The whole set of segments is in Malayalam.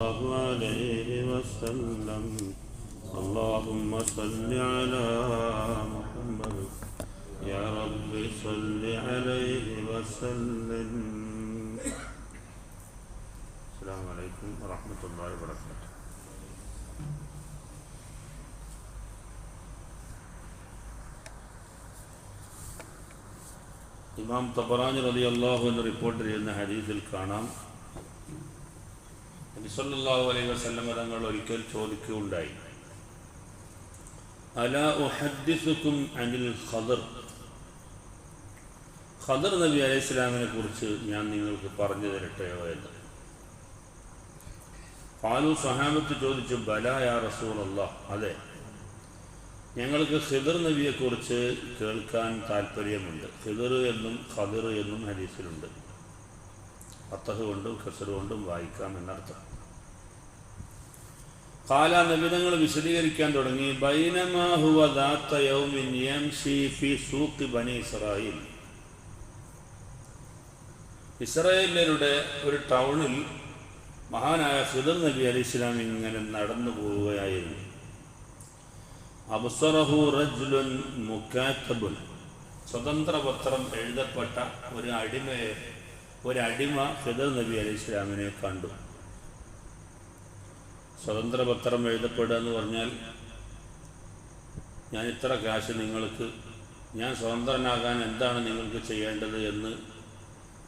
الله عليه وسلم اللهم صل على محمد يا رب صل عليه وسلم السلام عليكم ورحمة الله وبركاته ഇമാം തബറാനി റതി അള്ളാഹു എന്ന് റിപ്പോർട്ട് ചെയ്യുന്ന ഹദീസിൽ കാണാം നബി അലൈഹി വസല്ലം തങ്ങൾ ഒരിക്കൽ ചോദിക്കുകയുണ്ടായി. അല ഉഹദ്ദിസുക്കും അനിൽ ഖദർ? ഖദർ നബി അലൈഹി സ്വലാമിനെ കുറിച്ച് ഞാൻ നിങ്ങൾക്ക് പറഞ്ഞു തരട്ടെയോ എന്ന് പാലു സഹാബത്ത് ചോദിച്ചു ബല യാ റസൂൽ അതെ. ഞങ്ങൾക്ക് ഖിദർ നബിയെക്കുറിച്ച് കേൾക്കാൻ താല്പര്യമുണ്ട് ഖിദർ എന്നും ഖദർ എന്നും ഹദീസിലുണ്ട്. അത്തഹ് കൊണ്ടും ഖസർ കൊണ്ടും വായിക്കാം എന്നർത്ഥം. കാല നബിതങ്ങൾ വിശദീകരിക്കാൻ തുടങ്ങി. ബൈനമാഹുവ ബനി ഇസ്രായേലരുടെ ഒരു ടൗണിൽ മഹാനായ ഫിദർ നബി അലി ഇസ്ലാം ഇങ്ങനെ നടന്നു പോവുകയായിരുന്നു. അബ്സറഹു പത്രം എഴുതപ്പെട്ട ഒരു അടിമയെ ഒരു അടിമ ഫിദർ നബി അലി ഇസ്ലാമിനെ കണ്ടു. സ്വതന്ത്ര പത്രം എഴുതപ്പെടുക എന്ന് പറഞ്ഞാൽ ഞാൻ ഇത്ര കാശ് നിങ്ങൾക്ക് ഞാൻ സ്വതന്ത്രനാകാൻ എന്താണ് നിങ്ങൾക്ക് ചെയ്യേണ്ടത് എന്ന്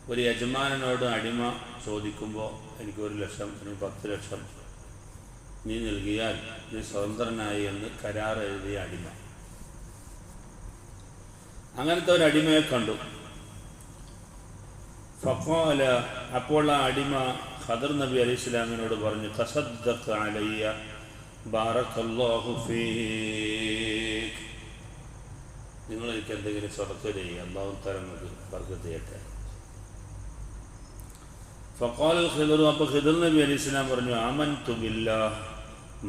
ഒരു യജമാനനോട് അടിമ ചോദിക്കുമ്പോൾ എനിക്കൊരു ലക്ഷം അല്ലെങ്കിൽ പത്ത് ലക്ഷം നീ നൽകിയാൽ നീ സ്വതന്ത്രനായി എന്ന് കരാർ എഴുതിയ അടിമ. അങ്ങനത്തെ ഒരു അടിമയെ കണ്ടു. ഫഖാല അപ്പോൾ ആ അടിമ ഖദർ നബി അലൈഹി ഇസ്ലാമിനോട് പറഞ്ഞു തസദ്ദഖ് അലയ്യ ബാറക്കല്ലാഹു ഫീക്. നിങ്ങൾ എനിക്ക് എന്തെങ്കിലും സ്വതക്ക ചെയ്യുക അള്ളാഹു തരങ്ങൾക്ക് ബർക്കത്ത് ചെയ്യട്ടെ. خضر ഖിദർ അപ്പോൾ ഖിദർ നബി അലി ഇസ്ലാം പറഞ്ഞു അമൻ തുബില്ല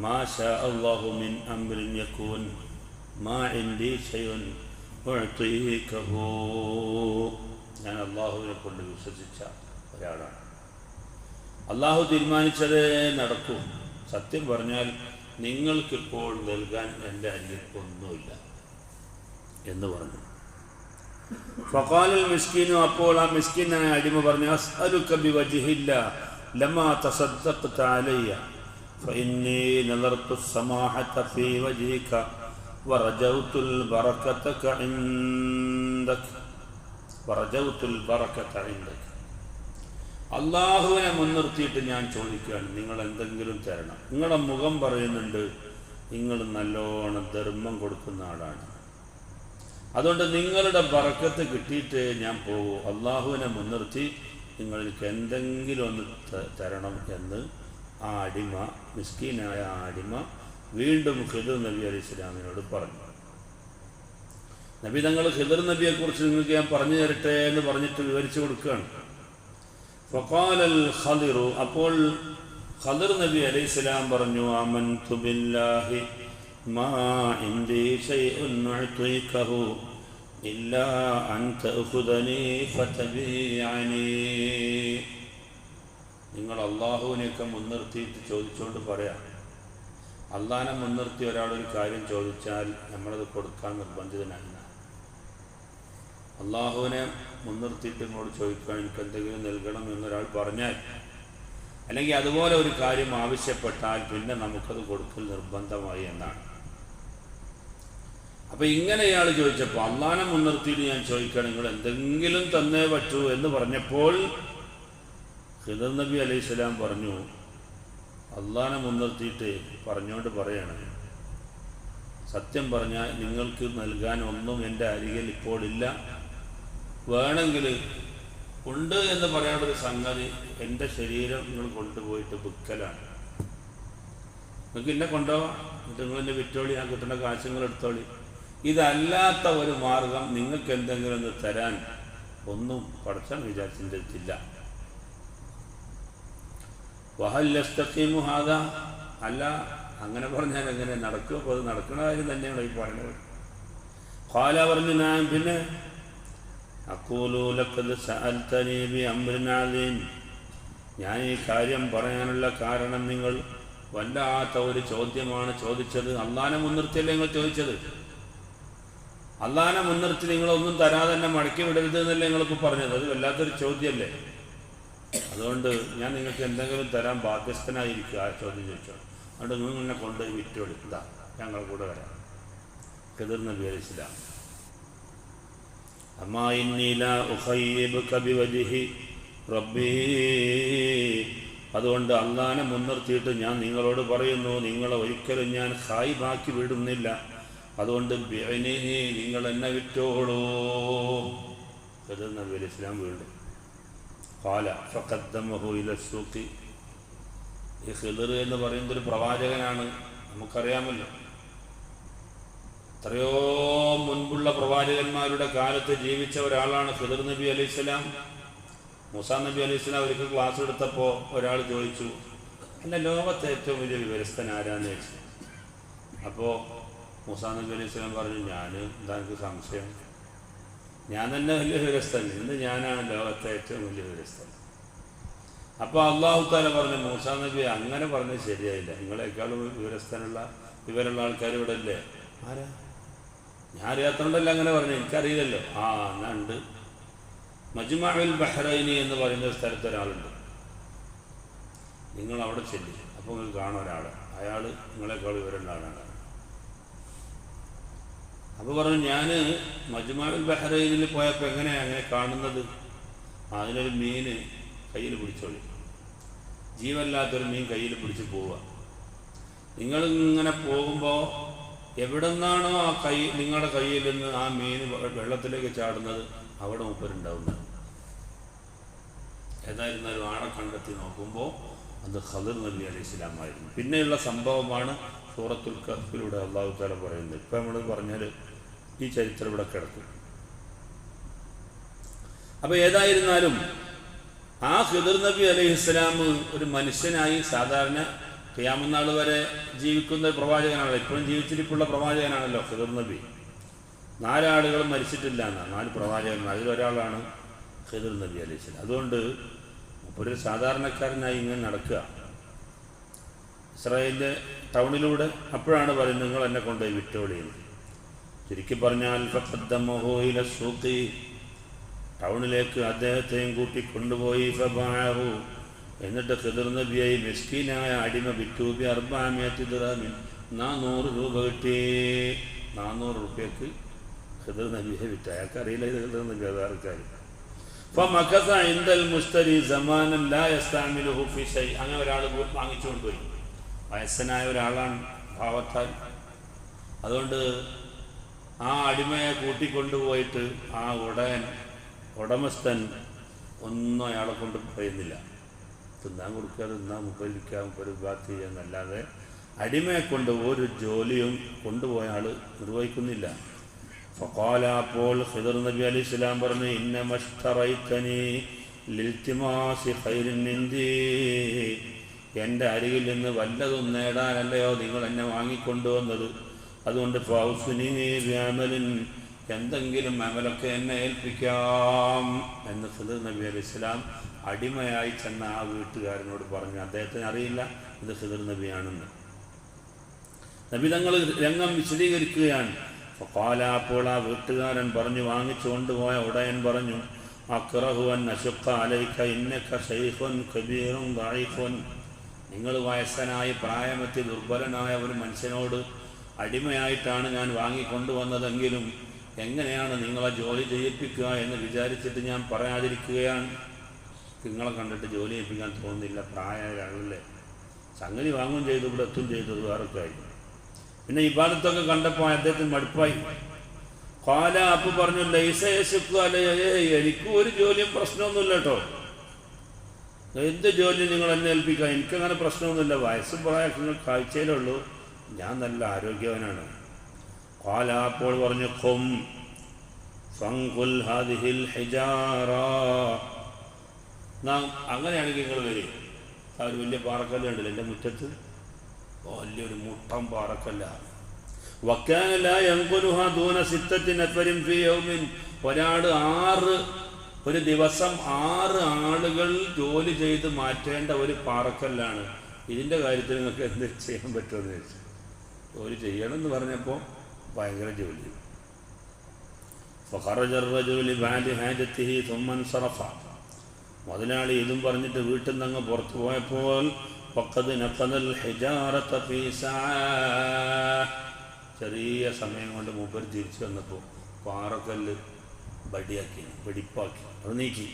മാ ഷാ അള്ളാഹു മിൻ അംരിൻ യക്കൂൻ മാ ഇൻഡി ഷയുൻ ഞാൻ അള്ളാഹുവിനെ കൊണ്ട് വിശ്വസിച്ച ഒരാളാണ്. അള്ളാഹു തീരുമാനിച്ചതേ നടക്കൂ സത്യം പറഞ്ഞാൽ നിങ്ങൾക്കിപ്പോൾ നൽകാൻ എൻ്റെ അരികിൽ ഒന്നുമില്ല എന്ന് പറഞ്ഞു ഫഖാലുൽ മിസ്കീനു അപ്പോൾ ആ മിസ്കിനായ അടിമ പറഞ്ഞു അസ്അലുക ബിവജ്ഹില്ല ലമാ തസദ്ദഖത അലയ്യ فإني نظرت السماحة في وجهك ورجوت البركة عندك ورجوت البركة عندك അള്ളാഹുവിനെ മുൻനിർത്തിയിട്ട് ഞാൻ ചോദിക്കുകയാണ് നിങ്ങൾ എന്തെങ്കിലും തരണം. നിങ്ങളുടെ മുഖം പറയുന്നുണ്ട് നിങ്ങൾ നല്ലോണം ധർമ്മം കൊടുക്കുന്ന ആളാണ്. അതുകൊണ്ട് നിങ്ങളുടെ ബറക്കത്ത് കിട്ടിയിട്ട് ഞാൻ പോകൂ. അള്ളാഹുവിനെ മുൻനിർത്തി നിങ്ങൾ എനിക്ക് എന്തെങ്കിലും ഒന്ന് തരണം എന്ന് ആ അടിമ മിസ്കീനായ ആ അടിമ വീണ്ടും ഖിദർ നബി അലി ഇസ്ലാമിനോട് പറഞ്ഞു. നബി തങ്ങൾ ഖിദർ നബിയെക്കുറിച്ച് നിങ്ങൾക്ക് ഞാൻ പറഞ്ഞു തരട്ടെ എന്ന് പറഞ്ഞിട്ട് വിവരിച്ചു കൊടുക്കുകയാണ്. ഫഖാലൽ ഖദിറു അപ്പോൾ ഖദിർ നബി അലൈഹി സ്വലാം പറഞ്ഞു ആമൻതു ബില്ലാഹി മാ ഇൻദി ഷൈഉൻ ഉഅ്തീകഹു ഇല്ലാ അൻ തഅഖുദനി ഫതബിഅനി. നിങ്ങൾ അള്ളാഹുവിനെയൊക്കെ മുൻനിർത്തിയിട്ട് ചോദിച്ചുകൊണ്ട് പറയാം. അള്ളാഹനെ മുൻനിർത്തി ഒരാളൊരു കാര്യം ചോദിച്ചാൽ നമ്മളത് കൊടുക്കാൻ നിർബന്ധിതനല്ല അള്ളാഹുവിനെ മുൻനിർത്തിയിട്ട് ഇങ്ങോട്ട് ചോദിക്കാൻ എനിക്ക് എന്തെങ്കിലും നൽകണം എന്നൊരാൾ പറഞ്ഞാൽ അല്ലെങ്കിൽ അതുപോലെ ഒരു കാര്യം ആവശ്യപ്പെട്ടാൽ പിന്നെ നമുക്കത് കൊടുക്കൽ നിർബന്ധമായി എന്നാണ്. അപ്പം ഇങ്ങനെ ഇയാൾ ചോദിച്ചപ്പോൾ അള്ളാനെ മുൻനിർത്തിയിട്ട് ഞാൻ ചോദിക്കണം നിങ്ങൾ എന്തെങ്കിലും തന്നേ പറ്റൂ എന്ന് പറഞ്ഞപ്പോൾ ഹിദർ നബി അലൈഹി സ്വലാം പറഞ്ഞു അള്ളാനെ മുൻനിർത്തിയിട്ട് പറഞ്ഞുകൊണ്ട് പറയാണ്. സത്യം പറഞ്ഞാൽ നിങ്ങൾക്ക് നൽകാൻ ഒന്നും എന്റെ അരികിൽ ഇപ്പോൾ ഇല്ല. വേണമെങ്കിൽ ഉണ്ട് എന്ന് പറയാനുള്ളൊരു സംഗതി എന്റെ ശരീരം നിങ്ങൾ കൊണ്ടുപോയിട്ട് ബുക്കലാണ് നിങ്ങൾക്ക് എന്നെ കൊണ്ടുപോവാം. എന്നിട്ട് നിങ്ങൾ എന്റെ വിറ്റോളി ഞാൻ കിട്ടുന്ന കാശ് എടുത്തോളി. ഇതല്ലാത്ത ഒരു മാർഗം നിങ്ങൾക്ക് എന്തെങ്കിലും ഒന്ന് തരാൻ ഒന്നും പടച്ചാൻ വിചാരിച്ചിട്ടില്ല. വഹല്ലസ്തീമു ഹാദ. അല്ല അങ്ങനെ പറഞ്ഞാൽ എങ്ങനെ നടക്കും? അപ്പോൾ അത് നടക്കണ കാര്യം തന്നെയാണ് ഈ പറയുന്നത്. ഖാല പറഞ്ഞു ഞാൻ പിന്നെ അക്കൂലു ലക്കത് സഅൽതനി ബി അംറിൻ ഞാൻ ഈ കാര്യം പറയാനുള്ള കാരണം നിങ്ങൾ വല്ലാത്ത ഒരു ചോദ്യമാണ് ചോദിച്ചത്. അള്ളാനെ മുൻനിർത്തിയല്ലേ നിങ്ങൾ ചോദിച്ചത്? അള്ളാനെ മുൻനിർത്തി നിങ്ങളൊന്നും തരാതെ തന്നെ മടക്കി വിടരുത് എന്നല്ലേ നിങ്ങളിപ്പോൾ പറഞ്ഞത്? അത് വല്ലാത്തൊരു ചോദ്യമല്ലേ? അതുകൊണ്ട് ഞാൻ നിങ്ങൾക്ക് എന്തെങ്കിലും തരാൻ ബാധ്യസ്ഥനായിരിക്കും ആ ചോദ്യം ചോദിച്ചോ അതുകൊണ്ട് നിങ്ങൾ എന്നെ കൊണ്ടുപോയി വിറ്റോളി ഇതാ ഞങ്ങൾ കൂടെ വരാം. ഖിദർ നബി അലൈഹി ഇസ്ലാം അമ്മാ ഇന്നി ലാ ഉഖയ്യിബുക ബിവജ്ഹി റബ്ബി അതുകൊണ്ട് അള്ളാനെ മുൻനിർത്തിയിട്ട് ഞാൻ നിങ്ങളോട് പറയുന്നു നിങ്ങളെ ഒരിക്കലും ഞാൻ ഹായിബാക്കി വിടുന്നില്ല അതുകൊണ്ട് ബിഅനിഹി നിങ്ങൾ എന്നെ വിറ്റോളൂ ഖിദർ നബി അലൈഹി ഇസ്ലാം വീണ്ടും قال فقدمه الى السوق ഈ ഖിദർ എന്ന് പറയുന്നത് ഒരു പ്രവാചകനാണ് നമുക്കറിയാമല്ലോ എത്രയോ മുൻപുള്ള പ്രവാചകന്മാരുടെ കാലത്ത് ജീവിച്ച ഒരാളാണ് ഖിദർ നബി അലൈഹി സ്വലാം. മൂസാ നബി അലൈഹി സ്വലാം ഒരിക്കൽ ക്ലാസ് എടുത്തപ്പോൾ ഒരാൾ ചോദിച്ചു അല്ല ലോകത്തെ ഏറ്റവും വലിയ വിവരസ്ഥൻ ആരാന്ന് ചോദിച്ചു? അപ്പോൾ മൂസാ നബി അലൈഹി സ്വലാം പറഞ്ഞു ഞാൻ എന്താ സംശയം? ഞാൻ തന്നെ വലിയ വിവരസ്ഥൻ ഇന്ന് ഞാനാണ് ലോകത്തെ ഏറ്റവും വലിയ വിവരസ്ഥൻ. അപ്പോൾ അള്ളാഹു താല പറഞ്ഞു മൂസാ നബി അങ്ങനെ പറഞ്ഞത് ശരിയായില്ല. നിങ്ങളെക്കാളും വിവരസ്ഥനുള്ള വിവരമുള്ള ആൾക്കാർ ഇവിടെ അല്ലേ ആരാ? ഞാൻ അറിയാത്തതുകൊണ്ടല്ല അങ്ങനെ പറഞ്ഞു. എനിക്കറിയില്ലല്ലോ. ആ എന്നാ ഉണ്ട്. മജ്മാവിൽ ബഹ്റൈനി എന്ന് പറയുന്ന സ്ഥലത്ത് ഒരാളുണ്ട്. നിങ്ങൾ അവിടെ ചെല്ലി. അപ്പോൾ നിങ്ങൾ കാണാം ഒരാൾ അയാൾ നിങ്ങളെക്കാൾ വിവരമുള്ള ആളാണ് അപ്പോൾ പറഞ്ഞു ഞാൻ മജ്മാവിൽ ബഹ്റൈനിൽ പോയപ്പോൾ എങ്ങനെയാണ് അങ്ങനെ കാണുന്നത്? അതിനൊരു മീൻ കയ്യിൽ പിടിച്ചോളി. ജീവല്ലാത്തൊരു മീൻ കയ്യിൽ പിടിച്ച് പോവുക. നിങ്ങൾ ഇങ്ങനെ പോകുമ്പോൾ എവിടെ നിന്നാണോ ആ കൈ നിങ്ങളുടെ കയ്യിൽ നിന്ന് ആ മീൻ വെള്ളത്തിലേക്ക് ചാടുന്നത് അവിടെ മൂപ്പരുണ്ടാവുന്നത്. ഏതായിരുന്നാലും ആളെ കണ്ടെത്തി നോക്കുമ്പോൾ അത് ഹദർ നബി അലി ഇസ്ലാമായിരുന്നു പിന്നെയുള്ള സംഭവമാണ് സൂറത്തുൽ കഫിലൂടെ അള്ളാഹു താല പറയുന്നത്. ഇപ്പം നമ്മൾ പറഞ്ഞാൽ ഈ ചരിത്രം ഇവിടെ കിടക്കും. അപ്പോൾ ഏതായിരുന്നാലും ആ ഹിദർ നബി അലൈഹി ഇസ്ലാം ഒരു മനുഷ്യനായി സാധാരണ ക്യാമനാൾ വരെ ജീവിക്കുന്ന പ്രവാചകനാണല്ലോ. ഇപ്പോഴും ജീവിച്ചിരിപ്പുള്ള പ്രവാചകനാണല്ലോ ഖിദർ നബി. നാലാളുകളും മരിച്ചിട്ടില്ല എന്നാണ്. നാല് പ്രവാചകന്മാർ. അതിലൊരാളാണ് ഖിദർ നബി അലൈഹി അതുകൊണ്ട് ഒരു സാധാരണക്കാരനായി ഇങ്ങനെ നടക്കുക. ഇസ്രായേലിന്റെ ടൗണിലൂടെ അപ്പോഴാണ് പറയുന്നത് നിങ്ങൾ എന്നെ കൊണ്ടുപോയി വിറ്റോളിയെന്ന് ചുരുക്കി പറഞ്ഞാൽ ടൗണിലേക്ക് അദ്ദേഹത്തെയും കൂട്ടി കൊണ്ടുപോയി ഫബാഹു എന്നിട്ട് ഖിദർ നബിയായി മിസ്കീനായ അടിമ ബിറ്റൂബി അർബാമിയത്തി ദിറാമിൻ നാനൂറ് രൂപ കിട്ടി നാനൂറ് റുപ്യക്ക് ഖിദർ നബിയെ വിറ്റ അയാൾക്ക് അറിയില്ല ഇത് ഖിദർ നബി അതാർക്കാർ فمكث عند المشتري زمانا لا يستعمله في شيء അങ്ങനെ ഒരാൾ വാങ്ങിച്ചു കൊണ്ടുപോയി വയസ്സനായ ഒരാളാണ് ഭാവത്താൽ അതുകൊണ്ട് ആ അടിമയെ കൂട്ടിക്കൊണ്ടുപോയിട്ട് ആ ഉടൻ ഉടമസ്ഥൻ ഒന്നും അയാളെ കൊണ്ട് പറയുന്നില്ല തിന്നാൻ കൊടുക്കുക തിന്നാൻ മുപ്പരിക്കുക മുപ്പര് ബാത്ത് ചെയ്യുക എന്നല്ലാതെ അടിമയെ കൊണ്ട് ഒരു ജോലിയും കൊണ്ടുപോയ ആൾ നിർവഹിക്കുന്നില്ല. ഫക്കാല അപ്പോൾ ഖിദർ നബി അലി ഇസ്ലാം പറഞ്ഞു ഇന്ന മഷ്ടറൈത്തനി ലിൽത്തിമാസി എന്റെ അരികിൽ നിന്ന് വല്ലതും നേടാനല്ലയോ നിങ്ങൾ എന്നെ വാങ്ങിക്കൊണ്ടുവന്നത്? അതുകൊണ്ട് ഫൗസുനി എന്തെങ്കിലും അമലൊക്കെ എന്നെ ഏൽപ്പിക്കാം എന്ന് ഖിദർ നബി അലി സ്വലാം അടിമയായി ചെന്ന ആ വീട്ടുകാരനോട് പറഞ്ഞു അദ്ദേഹത്തിന് അറിയില്ല ഇത് ഹിദർ നബിയാണെന്ന്. നബി തങ്ങൾ രംഗം വിശദീകരിക്കുകയാണ്. ഫഖാല അപ്പോൾ ആ വീട്ടുകാരൻ പറഞ്ഞു വാങ്ങിച്ചു കൊണ്ടുപോയ ഉടയൻ പറഞ്ഞു അക്റഹുവൻ അശുക്ക അലൈക്ക ഇന്നക്ക ഷെയ്ഖുൻ കബീറും ദായിഫുൻ നിങ്ങൾ വയസ്സനായി പ്രായമെത്തി ദുർബലനായ ഒരു മനുഷ്യനോട് അടിമയായിട്ടാണ് ഞാൻ വാങ്ങിക്കൊണ്ടുവന്നതെങ്കിലും എങ്ങനെയാണ് നിങ്ങളെ ജോലി ചെയ്യിപ്പിക്കുക എന്ന് വിചാരിച്ചിട്ട് ഞാൻ പറയാതിരിക്കുകയാണ്? നിങ്ങളെ കണ്ടിട്ട് ജോലി ചെയ്യിപ്പിക്കാൻ തോന്നുന്നില്ല പ്രായമായ ആളല്ലേ സംഗതി വാങ്ങുകയും ചെയ്തു ഇവിടെ എത്തും ചെയ്തു അത് വേറെ കാര്യം പിന്നെ ഇബാദത്തൊക്കെ കണ്ടപ്പോൾ അദ്ദേഹത്തിന് മടുപ്പായി. കാല അപ്പ് പറഞ്ഞു ലൈസ എനിക്കും എനിക്ക് ഒരു ജോലിയും പ്രശ്നമൊന്നുമില്ല കേട്ടോ. എന്ത് ജോലി നിങ്ങൾ എന്നെ ഏൽപ്പിക്കുക എനിക്കങ്ങനെ പ്രശ്നമൊന്നുമില്ല. വയസ്സും പ്രായമൊക്കെ കാഴ്ചയിലുള്ളൂ ഞാൻ നല്ല ആരോഗ്യവനാണ്. കാല അപ്പോൾ പറഞ്ഞു ഫങ്കുൽ ഹാദിഹിൽ ഹിജാറ. നാം അങ്ങനെയാണെങ്കിൽ നിങ്ങൾ വരും. അവർ വലിയ പാറക്കല്ല കണ്ടില്ല? എന്റെ മുറ്റത്ത്? വലിയൊരു മുട്ടം പാറക്കല്ല. വക്കാനല്ല എങ്കുലുഹ ദൂന സിത്തത്തിനപ്പരും ഫിയോമിൻ ഒരാട് ആറ് ഒരു ദിവസം ആറ് ആളുകൾ ജോലി ചെയ്ത് മാറ്റേണ്ട ഒരു പാറക്കല്ലാണ്. ഇതിന്റെ കാര്യത്തിൽ നിങ്ങൾക്ക് എന്ത് ചെയ്യാൻ പറ്റുമെന്ന് ചോദിച്ചു. ജോലി ചെയ്യണം എന്ന് പറഞ്ഞപ്പോൾ ഭയങ്കര ജോലി. ഫറജർ ജോലി ബാലി ഹാജത്തിഹി തുമ്മൻ സറഫ. മുതലാളി ഇതും പറഞ്ഞിട്ട് വീട്ടിൽ നിന്ന് അങ്ങ് പുറത്തു പോയപ്പോൾ ചെറിയ സമയം കൊണ്ട് മൂപ്പർ തിരിച്ചു വന്നപ്പോൾ പാറക്കല്ല് ബടിയാക്കി വെടിപ്പാക്കി അത് നീക്കി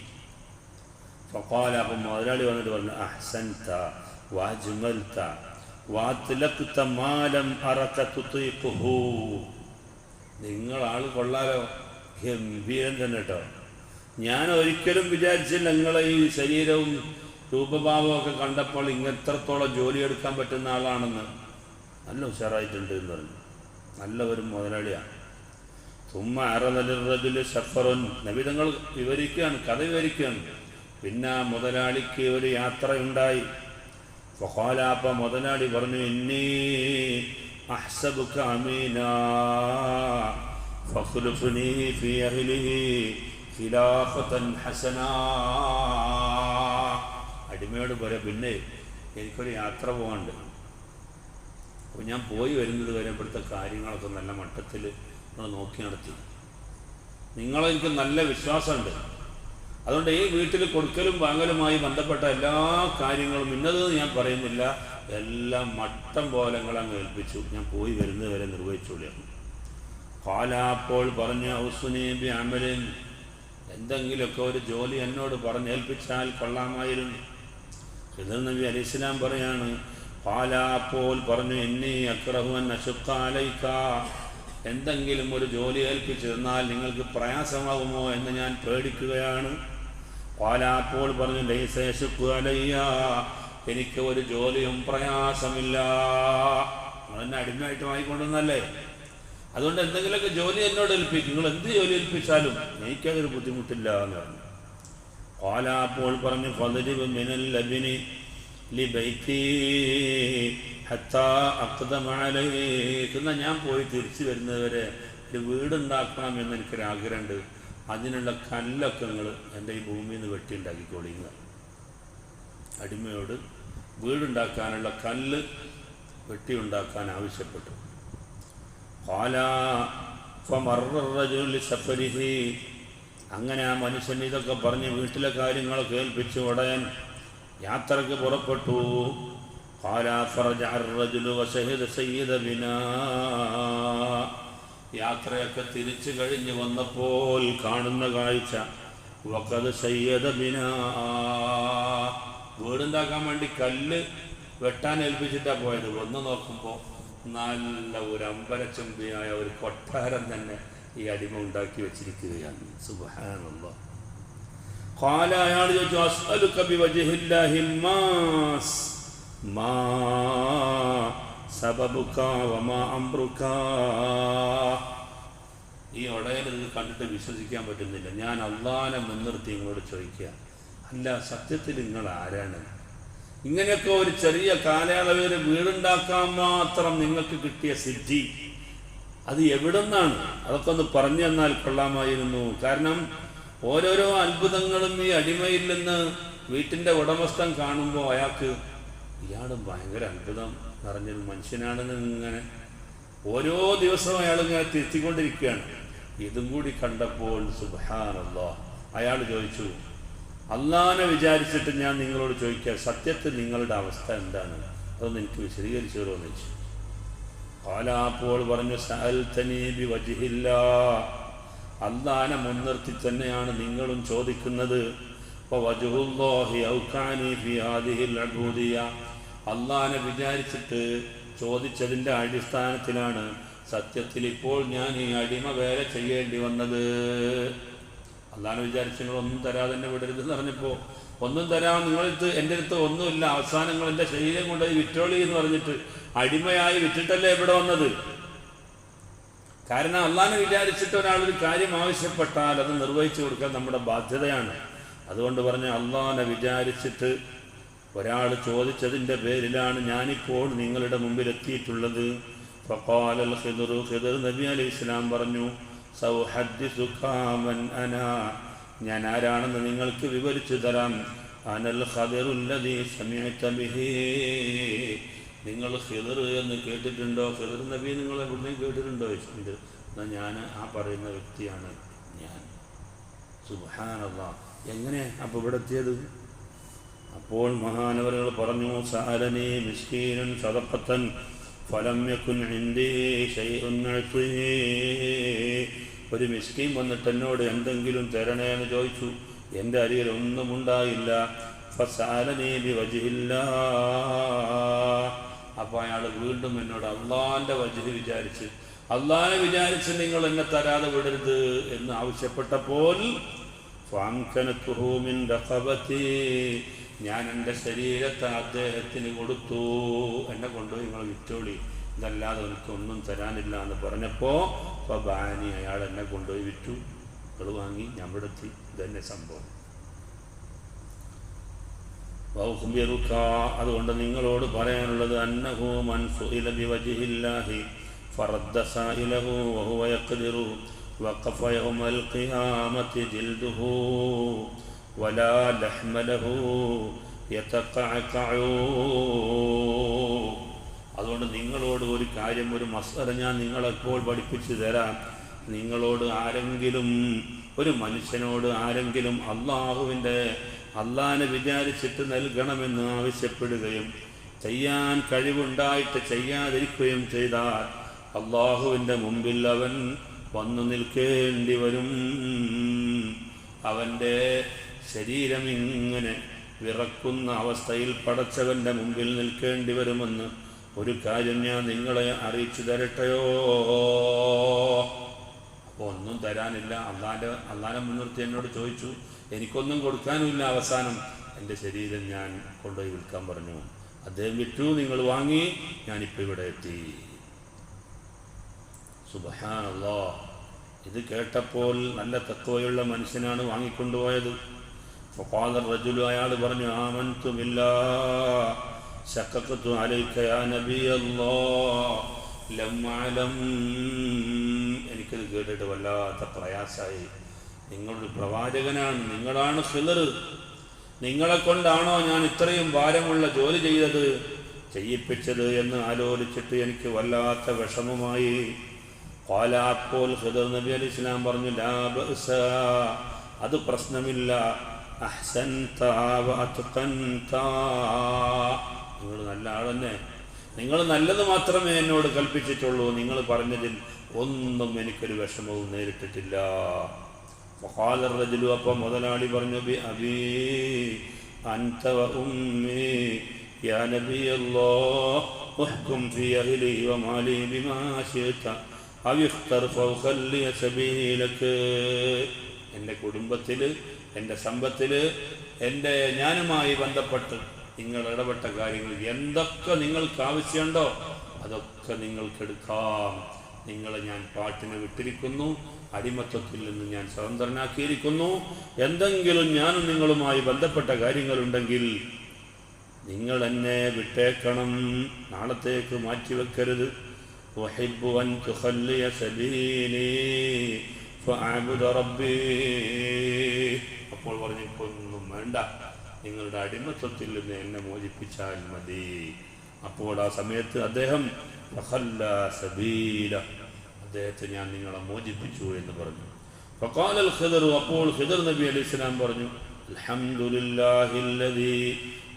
ഫക്കാല അപ്പം മുതലാളി വന്നിട്ട് പറഞ്ഞു അഹ്സൻത വാജ്മൽത വാത്ലക്ത മാലം അറക്ക നിങ്ങൾ ആൾ കൊള്ളാലോ. ഗംഭീരം തന്നെ കേട്ടോ. ഞാൻ ഒരിക്കലും വിചാരിച്ചില്ല നിങ്ങളെ ഈ ശരീരവും രൂപഭാവവും ഒക്കെ കണ്ടപ്പോൾ ഇങ്ങത്രത്തോളം ജോലി എടുക്കാൻ പറ്റുന്ന ആളാണെന്ന്. നല്ല ഉഷാറായിട്ടുണ്ട് എന്ന് പറഞ്ഞു. നല്ല ഒരു മുതലാളിയാണ് തുമ്മ അറനലിറതിൽ ഷഫറുൻ നബിതങ്ങൾ വിവരിക്കുകയാണ് കഥ വിവരിക്കുകയാണ്. പിന്നെ ആ മുതലാളിക്ക് ഒരു യാത്രയുണ്ടായി. ഫഹോലാപ്പ മുതലാളി പറഞ്ഞു എന്നീ അഹ്സബു അമീന ഫഖ്ലുഫ്നി ഫീ ഖിലാഫതൻ ഹസനാ. അടിമയോട് പറയാം പിന്നെ എനിക്കൊരു യാത്ര പോകാണ്ട് അപ്പോൾ ഞാൻ പോയി വരുന്നത് വരെ ഇവിടുത്തെ കാര്യങ്ങളൊക്കെ നല്ല മട്ടത്തിൽ നമ്മൾ നോക്കി നടത്തി. നിങ്ങളെനിക്ക് നല്ല വിശ്വാസമുണ്ട്. അതുകൊണ്ട് ഈ വീട്ടിൽ കൊടുക്കലും വാങ്ങലുമായി ബന്ധപ്പെട്ട എല്ലാ കാര്യങ്ങളും ഇന്നത് ഞാൻ പറയുന്നില്ല. എല്ലാം മട്ടം പോലെ അങ്ങ് ഏൽപ്പിച്ചു. ഞാൻ പോയി വരുന്നത് വരെ നിർവഹിച്ചോളിയാണ് കാല അപ്പോൾ പറഞ്ഞ ഔസുനീബി അമലിൻ എന്തെങ്കിലുമൊക്കെ ഒരു ജോലി എന്നോട് പറഞ്ഞേൽപ്പിച്ചാൽ കൊള്ളാമായിരുന്നു. ഹിദർ നബി അലി ഇസ്ലാം പറയാണ് പാല അപ്പോൾ പറഞ്ഞു എന്നെ അക്രഹുവൻ അശുക്കാലയിക്ക എന്തെങ്കിലും ഒരു ജോലി ഏൽപ്പിച്ചിരുന്നാൽ നിങ്ങൾക്ക് പ്രയാസമാകുമോ എന്ന് ഞാൻ പേടിക്കുകയാണ്. പാല അപ്പോൾ പറഞ്ഞു ലൈസേശുക്കാലയ്യ എനിക്ക് ഒരു ജോലിയും പ്രയാസമില്ല. നിങ്ങളെന്നെ അടിമയായിട്ട് വാങ്ങിക്കൊണ്ടുവന്നല്ലേ? അതുകൊണ്ട് എന്തെങ്കിലുമൊക്കെ ജോലി എന്നോട് ഏൽപ്പിക്കും. നിങ്ങൾ എന്ത് ജോലി ഏൽപ്പിച്ചാലും എനിക്കതൊരു ബുദ്ധിമുട്ടില്ല എന്ന് പറഞ്ഞു. കോല അപ്പോൾ പറഞ്ഞു മിനൽ എന്നാ ഞാൻ പോയി തിരിച്ചു വരുന്നവരെ ഒരു വീടുണ്ടാക്കണം എന്ന് എനിക്കൊരാഗ്രഹമുണ്ട് അതിനുള്ള കല്ലൊക്കെ നിങ്ങൾ എന്റെ ഈ ഭൂമിയിൽ നിന്ന് വെട്ടിയുണ്ടാക്കിക്കോളിങ്ങ അടിമയോട് വീടുണ്ടാക്കാനുള്ള കല്ല് വെട്ടിയുണ്ടാക്കാൻ ആവശ്യപ്പെട്ടു. കോല സഫരിഹി. അങ്ങനെ ആ മനുഷ്യൻ ഇതൊക്കെ പറഞ്ഞ് വീട്ടിലെ കാര്യങ്ങൾ കേൾപ്പിച്ച് ഉടൻ യാത്രയ്ക്ക് പുറപ്പെട്ടു. ഫറജ യാത്രയൊക്കെ തിരിച്ചു കഴിഞ്ഞ് വന്നപ്പോൾ കാണുന്ന കാഴ്ച വീടുണ്ടാക്കാൻ വേണ്ടി കല്ല് വെട്ടാൻ ഏൽപ്പിച്ചിട്ടാണ് പോയത്. വന്ന് നോക്കുമ്പോൾ നല്ല ഒരു അമ്പലച്ചുംബിയായ ഒരു കൊട്ടാരം തന്നെ ഈ അടിമ ഉണ്ടാക്കി വെച്ചിരിക്കുകയാണ് സുബഹാനുള്ള قال അയാൾ ചോദിച്ചു അസ്അലുക ബിവജ്ഹില്ലാഹി മാസ് മാ സബബുക വമാ അംറുക ഈ ഉടയൻ ഇത് കണ്ടിട്ട് വിശ്വസിക്കാൻ പറ്റുന്നില്ല ഞാൻ അള്ളാനെ മുൻനിർത്തി നിങ്ങളോട് ചോദിക്കുക അല്ല സത്യത്തിൽ നിങ്ങൾ ആരാണ് ഇങ്ങനെയൊക്കെ ഒരു ചെറിയ കാലയളവിൽ വീടുണ്ടാക്കാൻ മാത്രം നിങ്ങൾക്ക് കിട്ടിയ സിദ്ധി അത് എവിടുന്നാണ്? അതൊക്കെ ഒന്ന് പറഞ്ഞു തന്നാൽ കൊള്ളാമായിരുന്നു. കാരണം ഓരോരോ അത്ഭുതങ്ങളും ഈ അടിമയിൽ നിന്ന് വീട്ടിന്റെ ഉടമസ്ഥൻ കാണുമ്പോൾ അയാൾക്ക് ഇയാൾ ഭയങ്കര അത്ഭുതം നിറഞ്ഞൊരു മനുഷ്യനാണെന്ന് ഇങ്ങനെ ഓരോ ദിവസവും അയാൾ ഇങ്ങനെ തിരുത്തിക്കൊണ്ടിരിക്കുകയാണ്. ഇതും കൂടി കണ്ടപ്പോൾ സുബാനല്ലോ അയാൾ ചോദിച്ചു അള്ളാനെ വിചാരിച്ചിട്ട് ഞാൻ നിങ്ങളോട് ചോദിക്കുക സത്യത്തിൽ നിങ്ങളുടെ അവസ്ഥ എന്താണ്? അതൊന്ന് എനിക്ക് വിശദീകരിച്ചു തരുമെന്ന് വെച്ചു പാലാപ്പോൾ പറഞ്ഞു അള്ളാനെ മുൻനിർത്തി തന്നെയാണ് നിങ്ങളും ചോദിക്കുന്നത്. അള്ളാനെ വിചാരിച്ചിട്ട് ചോദിച്ചതിന്റെ അടിസ്ഥാനത്തിലാണ് സത്യത്തിൽ ഇപ്പോൾ ഞാൻ ഈ അടിമ വേല ചെയ്യേണ്ടി വന്നത്. അള്ളാനെ വിചാരിച്ച് നിങ്ങൾ ഒന്നും തരാതെ തന്നെ വിടരുത് എന്ന് പറഞ്ഞപ്പോൾ ഒന്നും തരാൻ നിങ്ങളടുത്ത് എന്റെ അടുത്ത് ഒന്നുമില്ല. അവസാനം നിങ്ങൾ എന്റെ ശരീരം കൊണ്ട് വിറ്റോളി എന്ന് പറഞ്ഞിട്ട് അടിമയായി വിറ്റിട്ടല്ലേ ഇവിടെ വന്നത്? കാരണം അള്ളാനെ വിചാരിച്ചിട്ട് ഒരാളൊരു കാര്യം ആവശ്യപ്പെട്ടാൽ അത് നിർവഹിച്ചു കൊടുക്കാൻ നമ്മുടെ ബാധ്യതയാണ്. അതുകൊണ്ട് പറഞ്ഞ അള്ളാനെ വിചാരിച്ചിട്ട് ഒരാൾ ചോദിച്ചതിന്റെ പേരിലാണ് ഞാനിപ്പോൾ നിങ്ങളുടെ മുമ്പിൽ എത്തിയിട്ടുള്ളത് ഫഖാലൽ ഖിദറു ഖിദർ നബി അലൈഹി ഇസ്ലാം പറഞ്ഞു സൗഹദ്ദിസുക മൻ അനാ. ഞാൻ ആരാണെന്ന് നിങ്ങൾക്ക് വിവരിച്ചു തരാം. അനൽ ഖദറുല്ലദീ സമിഅത ബിഹി. നിങ്ങൾ ഖിദർ എന്ന് കേട്ടിട്ടുണ്ടോ? ഖിദർ നബി നിങ്ങൾ എവിടുന്ന് കേട്ടിട്ടുണ്ടോ? ചോദിച്ചിട്ടുണ്ട് എന്നാൽ ഞാൻ ആ പറയുന്ന വ്യക്തിയാണ് ഞാൻ. സുബ്ഹാനല്ലാ. എങ്ങനെ? അപ്പോൾ ഇവിടെ എത്തിയത്? അപ്പോൾ മഹാനവരുകൾ പറഞ്ഞു സാലനി മിസ്കീനൻ സദപ്പത്തൻ ഫലം യക്കുൻ ഹിന്ദി ഒരു മിസ്കീം വന്നിട്ട് എന്നോട് എന്തെങ്കിലും തരണേ എന്ന് ചോദിച്ചു. എന്റെ അരികിൽ ഒന്നും ഉണ്ടായില്ല ഫസാലനീതി വജില്ല അപ്പോൾ അയാൾ വീണ്ടും എന്നോട് അള്ളാന്റെ വജുഹ് വിചാരിച്ച് അള്ളാനെ വിചാരിച്ച് നിങ്ങൾ എന്നെ തരാതെ വിടരുത് എന്ന് ആവശ്യപ്പെട്ടപ്പോൾ ഞാൻ എൻ്റെ ശരീരത്തെ അദ്ദേഹത്തിന് കൊടുത്തു എന്നെ കൊണ്ടുപോയി നിങ്ങൾ വിറ്റോളി ഇതല്ലാതെ എനിക്ക് ഒന്നും തരാനില്ല എന്ന് പറഞ്ഞപ്പോൾ ബാനി അയാൾ എന്നെ കൊണ്ടുപോയി വിറ്റു നിങ്ങൾ വാങ്ങി ഞാൻ ഇവിടെ എത്തി ഇതന്നെ സംഭവം വൗഖ്ബിറുക അതുകൊണ്ട് നിങ്ങളോട് പറയാനുള്ളത് അന്നഹു മൻ സുഇല ബിവജ്ഹില്ലാഹി ഫറദ്ദ സായിലഹു വഹുവ യഖ്ദിറു وقف يوم القيامة جلده ولا لحم له يتقعقع അതുകൊണ്ട് നിങ്ങളോട് ഒരു കാര്യം ഒരു മസല ഞാൻ നിങ്ങളെപ്പോൾ പഠിപ്പിച്ചു തരാം നിങ്ങളോട് ആരെങ്കിലും ഒരു മനുഷ്യനോട് ആരെങ്കിലും അള്ളാഹുവിൻ്റെ അള്ളാഹിനെ വിചാരിച്ചിട്ട് നൽകണമെന്ന് ആവശ്യപ്പെടുകയും ചെയ്യാൻ കഴിവുണ്ടായിട്ട് ചെയ്യാതിരിക്കുകയും ചെയ്താൽ അള്ളാഹുവിൻ്റെ മുമ്പിൽ അവൻ വന്നു നിൽക്കേണ്ടി വരും അവൻ്റെ ശരീരം ഇങ്ങനെ വിറക്കുന്ന അവസ്ഥയിൽ പടച്ചവന്റെ മുമ്പിൽ നിൽക്കേണ്ടി വരുമെന്ന് ഒരു കാര്യം ഞാൻ നിങ്ങളെ അറിയിച്ചു തരട്ടെയോ? ഒന്നും തരാനില്ല. അള്ളാന്റെ അള്ളാനെ മുൻനിർത്തി എന്നോട് ചോദിച്ചു. എനിക്കൊന്നും കൊടുക്കാനുമില്ല അവസാനം. എന്റെ ശരീരം ഞാൻ കൊണ്ടുപോയി വിൽക്കാൻ പറഞ്ഞു. അദ്ദേഹം വിറ്റു നിങ്ങൾ വാങ്ങി. ഞാനിപ്പോൾ ഇവിടെ എത്തി. സുബഹാനല്ലോ. ഇത് കേട്ടപ്പോൾ നല്ല തത്വയുള്ള മനുഷ്യനാണ് വാങ്ങിക്കൊണ്ടുപോയത്. റജുലു അയാൾ പറഞ്ഞു ആമൻതുമില്ല ശക്കത്തു അലൈക്ക യാ നബി അല്ലോ ലമ്മാലം എനിക്കത് കേട്ടിട്ട് വല്ലാത്ത പ്രയാസായി നിങ്ങളൊരു പ്രവാചകനാണ് നിങ്ങളാണ് ഫിലർ നിങ്ങളെ കൊണ്ടാണോ ഞാൻ ഇത്രയും ഭാരമുള്ള ജോലി ചെയ്തത്? ചെയ്യിപ്പിച്ചത് എന്ന് ആലോചിച്ചിട്ട് എനിക്ക് വല്ലാത്ത വിഷമമായി. കോല അപ്പോൾ ഖിദർ നബി അലി ഇസ്ലാം പറഞ്ഞു ലാബ് അത് പ്രശ്നമില്ല. അഹ്സന്ത നിങ്ങൾ നല്ല ആൾ തന്നെ നിങ്ങൾ നല്ലത് മാത്രമേ എന്നോട് കൽപ്പിച്ചിട്ടുള്ളൂ. നിങ്ങൾ പറഞ്ഞതിൽ ഒന്നും എനിക്കൊരു വിഷമവും നേരിട്ടിട്ടില്ല. മഹാലറജലു അപ്പ മുതലാളി പറഞ്ഞു ബി അബി അൻതവ ഉമ്മി യാ നബി അല്ലോ ഉഹ്കും ഫി അഹ്ലി വ മാലി ബിമാ ശിഅത അവ്യുഖ്തർ ഫൗഖല്ലി സബീലക എന്റെ കുടുംബത്തിൽ എൻ്റെ സമ്പത്തിൽ എൻ്റെ ഞാനുമായി ബന്ധപ്പെട്ട് നിങ്ങൾ ഇടപെട്ട കാര്യങ്ങൾ എന്തൊക്കെ നിങ്ങൾക്ക് ആവശ്യമുണ്ടോ അതൊക്കെ നിങ്ങൾക്കെടുക്കാം നിങ്ങളെ ഞാൻ പാട്ടിന് വിട്ടിരിക്കുന്നു അടിമത്വത്തിൽ നിന്ന് ഞാൻ സ്വതന്ത്രനാക്കിയിരിക്കുന്നു എന്തെങ്കിലും ഞാനും നിങ്ങളുമായി ബന്ധപ്പെട്ട കാര്യങ്ങളുണ്ടെങ്കിൽ നിങ്ങൾ എന്നെ വിട്ടേക്കണം നാളത്തേക്ക് മാറ്റിവെക്കരുത് أحب أن تخلي سبيلي فأعبد ربي അപ്പോൾ പറഞ്ഞു "ഇപ്പൊ ഒന്നും വേണ്ട നിങ്ങളുടെ അടിമത്വത്തിൽ നിന്ന് എന്നെ മോചിപ്പിച്ചാൽ മതി അപ്പോൾ ആ സമയത്ത് അദ്ദേഹം ഫഖല്ല സബീല അദ്ദേഹത്തെ ഞാൻ നിങ്ങളെ മോചിപ്പിച്ചു എന്ന് പറഞ്ഞു فقال الخضر അപ്പോൾ ഖിദർ നബി അലൈഹി السلام പറഞ്ഞു الحمد لله الذي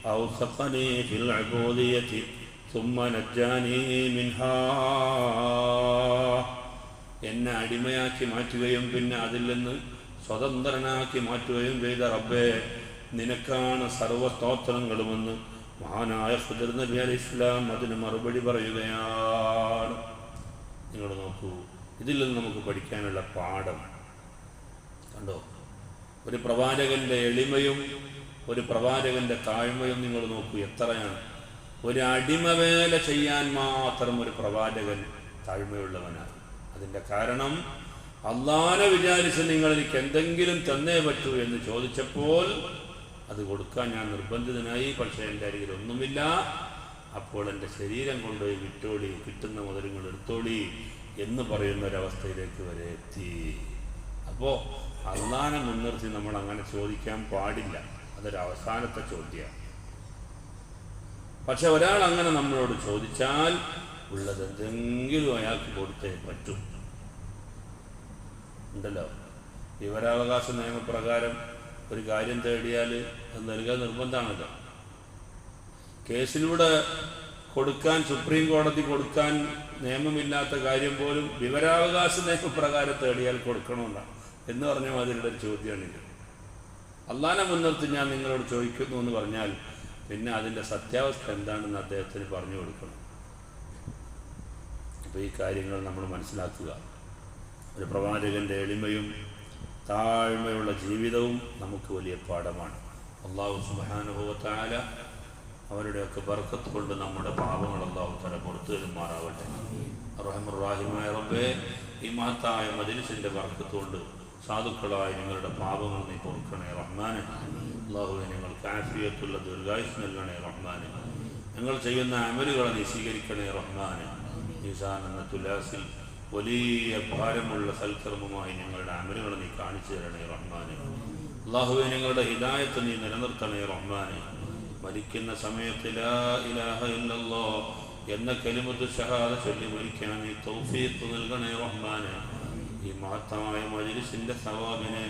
أوثقني في العبودية ثم نجاني منها എന്നെ അടിമയാക്കി മാറ്റുകയും പിന്നെ അതിൽ നിന്ന് സ്വതന്ത്രനാക്കി മാറ്റുകയും ചെയ്ത റബ്ബേ നിനക്കാണ് സർവസ്തോത്രങ്ങളുമെന്ന് മഹാനായ ഖുദർ നബി അലി ഇസ്ലാം അതിന് മറുപടി പറയുകയാണ്. നിങ്ങൾ നോക്കൂ ഇതിൽ നിന്ന് നമുക്ക് പഠിക്കാനുള്ള പാഠം. കണ്ടോ? ഒരു പ്രവാചകന്റെ എളിമയും ഒരു പ്രവാചകന്റെ താഴ്മയും നിങ്ങൾ നോക്കൂ എത്രയാണ്. ഒരു അടിമവേല ചെയ്യാൻ മാത്രം ഒരു പ്രവാചകൻ താഴ്മയുള്ളവനാണ്. അതിന്റെ കാരണം അള്ളാനെ വിചാരിച്ച് നിങ്ങൾ എനിക്ക് എന്തെങ്കിലും തന്നേ പറ്റൂ എന്ന് ചോദിച്ചപ്പോൾ അത് കൊടുക്കാൻ ഞാൻ നിർബന്ധിതനായി പക്ഷേ എന്റെ അരികിൽ ഒന്നുമില്ല. അപ്പോൾ എന്റെ ശരീരം കൊണ്ടുപോയി വിട്ടോളി കിട്ടുന്ന മുതലുകൾ എടുത്തോളി എന്ന് പറയുന്ന ഒരവസ്ഥയിലേക്ക് വരെ എത്തി. അപ്പോൾ അള്ളാനെ മുൻനിർത്തി നമ്മൾ അങ്ങനെ ചോദിക്കാൻ പാടില്ല. അതൊരു അവസാനത്തെ ചോദ്യമാണ് പക്ഷെ ഒരാൾ അങ്ങനെ നമ്മളോട് ചോദിച്ചാൽ ഉള്ളത് എന്തെങ്കിലും അയാൾക്ക് കൊടുത്തേ പറ്റൂ. ഉണ്ടല്ലോ. വിവരാവകാശ നിയമപ്രകാരം ഒരു കാര്യം തേടിയാൽ അത് നൽകാൻ നിർബന്ധമാണല്ലോ. കേസിലൂടെ കൊടുക്കാൻ സുപ്രീം കോടതി കൊടുക്കാൻ നിയമമില്ലാത്ത കാര്യം പോലും വിവരാവകാശ നിയമപ്രകാരം തേടിയാൽ കൊടുക്കണമെന്നാണ് എന്ന് പറഞ്ഞ മാതിരിയുടെ ഒരു ചോദ്യമാണിത്. അള്ളാനെ മുൻനിർത്തി ഞാൻ നിങ്ങളോട് ചോദിക്കുന്നു എന്ന് പറഞ്ഞാൽ പിന്നെ അതിന്റെ സത്യാവസ്ഥ എന്താണെന്ന് അദ്ദേഹത്തിന് പറഞ്ഞു കൊടുക്കണം. അപ്പോൾ ഈ കാര്യങ്ങൾ നമ്മൾ മനസ്സിലാക്കുക. ഒരു പ്രവാചകന്റെ എളിമയും താഴ്മയുള്ള ജീവിതവും നമുക്ക് വലിയ പാഠമാണ്. അള്ളാഹു സുബാനുഭവത്താല അവരുടെയൊക്കെ ബർക്കത്ത് കൊണ്ട് നമ്മുടെ പാപങ്ങൾ അള്ളാഹു തല പുറത്തു തരുമാറാവട്ടെ. റഹമുറാഹിമായ റബ്ബേ ഈ മഹത്തായ മജിലിസിന്റെ ബർക്കത്ത് കൊണ്ട് സാധുക്കളായ നിങ്ങളുടെ പാപങ്ങൾ നീ പൊറുക്കണേ റഹ്മാന്. അള്ളാഹുവെ നിങ്ങൾ കാഫിയത്തുള്ള ദീർഘായുസ് നൽകണേ റഹ്മാന്. ഞങ്ങൾ ചെയ്യുന്ന അമലുകളെ നീ സ്വീകരിക്കണേ റഹ്മാന്. നിസാൻ എന്ന തുലാസിൽ വലിയ ഭാരമുള്ള സൽക്കർമ്മമായി ഞങ്ങളുടെ അമലുകളെ നീ കാണിച്ചു തരണേ റഹ്മാനെ. അള്ളാഹുവെ ഞങ്ങളുടെ ഹിദായത്ത് നീ നിലനിർത്തണേ റഹ്മാനെ. മരിക്കുന്ന സമയത്ത് ലാ ഇലാഹ എന്ന കലിമത്ത് ഷഹാദ ചൊല്ലി മരിക്കാൻ നീ തൗഫീഖ് നൽകണേ റഹ്മാനെ. ഈ മഹത്തമായ മജിലിസിന്റെ സവാബിനെ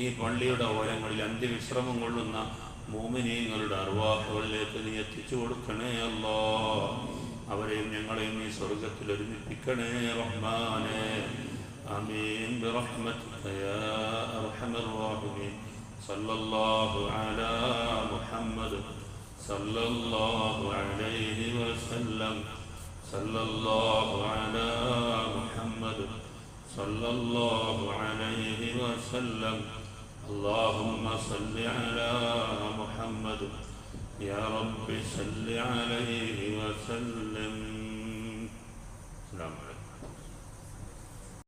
ഈ പള്ളിയുടെ ഓരങ്ങളിൽ അന്ത്യവിശ്രമം കൊള്ളുന്ന മോമിനീങ്ങളുടെ അർവാഹുകളിലേക്ക് നീ എത്തിച്ചു കൊടുക്കണേ അല്ലോ അവരെയും ഞങ്ങളെയും നീ സ്വർഗത്തിൽ ഒരുമിപ്പിക്കണേ റഹ്മാനെ ആമീൻ برحمتك يا أرحم الراحمين صلى الله على محمد صلى الله عليه وسلم صلى الله على محمد صلى الله عليه وسلم اللهم صل على محمد يا رب صل عليه وسلم.